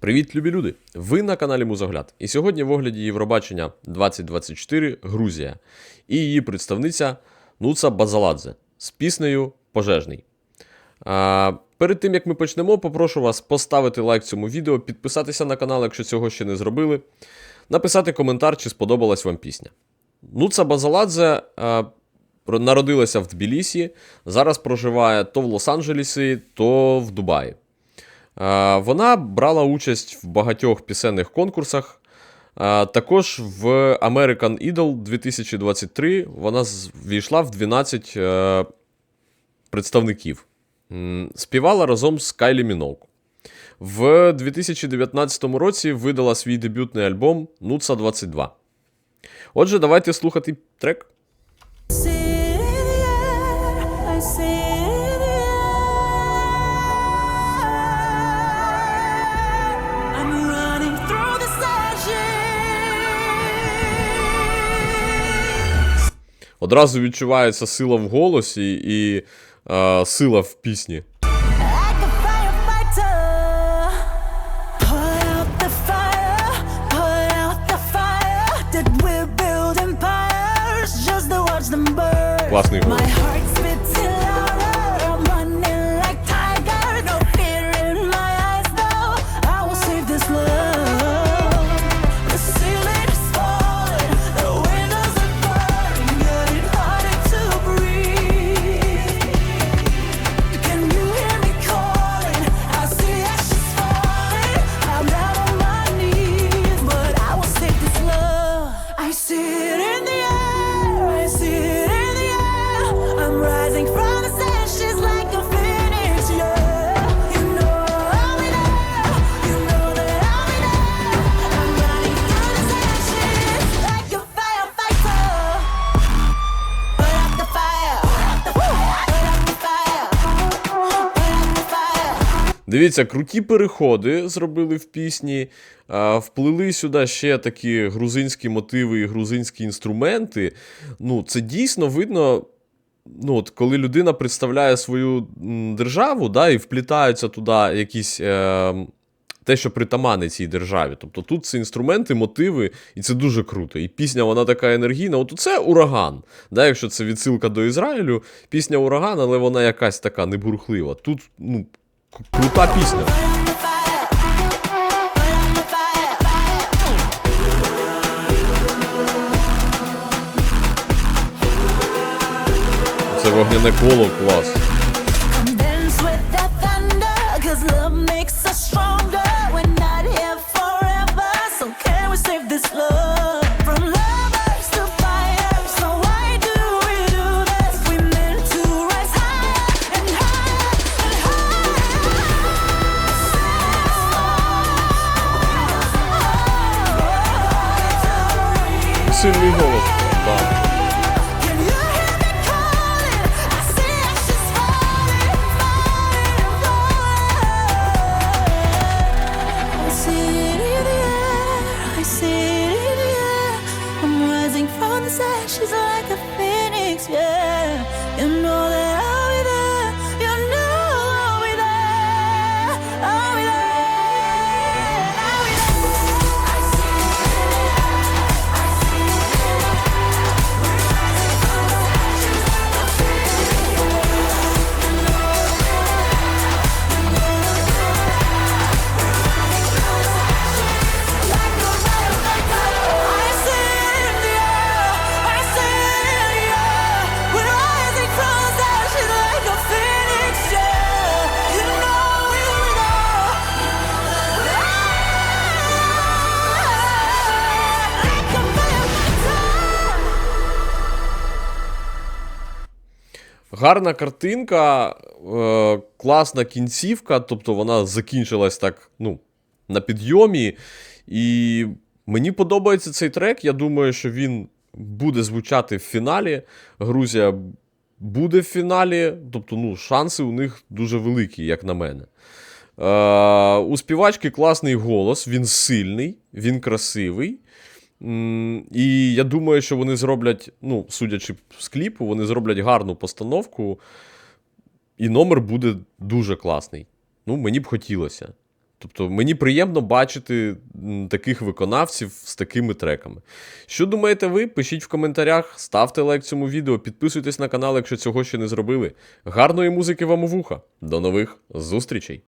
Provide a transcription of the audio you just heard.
Привіт, любі люди! Ви на каналі Музогляд. І сьогодні в огляді Євробачення 2024 Грузія і її представниця Нуца Базаладзе з піснею Пожежний. А, перед тим як ми почнемо, попрошу вас поставити лайк цьому відео, підписатися на канал, якщо цього ще не зробили, написати коментар, чи сподобалась вам пісня. Нуца Базаладзе а, народилася в Тбілісі, зараз проживає то в Лос-Анджелесі, то в Дубаї. Е, Вона брала участь в багатьох пісенних конкурсах. Е, Також в American Idol 2023 вона війшла в 12 е, представників. Співала разом з Кайлі Міноук. В 2019 році видала свій дебютний альбом Нуца 22. Отже, давайте слухати трек. Одразу відчувається сила в голосі і е, сила в пісні. Класний a Дивіться, круті переходи зробили в пісні. Вплили сюди ще такі грузинські мотиви і грузинські інструменти. Ну, це дійсно видно. Ну, от, коли людина представляє свою державу, да, і вплітаються туди якісь. Е, те, що притаманне цій державі. Тобто тут це інструменти, мотиви, і це дуже круто. І пісня вона така енергійна. От це ураган. Да, якщо це відсилка до Ізраїлю, пісня ураган, але вона якась така небурхлива. Тут ну, крута пісня. Це вогняне коло клас. Rising from the ashes like a phoenix, yeah. Гарна картинка, е, класна кінцівка, тобто вона закінчилась так, ну, на підйомі. І мені подобається цей трек. Я думаю, що він буде звучати в фіналі. Грузія буде в фіналі, тобто, ну, шанси у них дуже великі, як на мене. Е, у співачки класний голос, він сильний, він красивий. І я думаю, що вони зроблять, ну, судячи з кліпу, вони зроблять гарну постановку, і номер буде дуже класний. Ну, мені б хотілося. Тобто мені приємно бачити таких виконавців з такими треками. Що думаєте ви? Пишіть в коментарях, ставте лайк цьому відео, підписуйтесь на канал, якщо цього ще не зробили. Гарної музики вам у вуха. До нових зустрічей!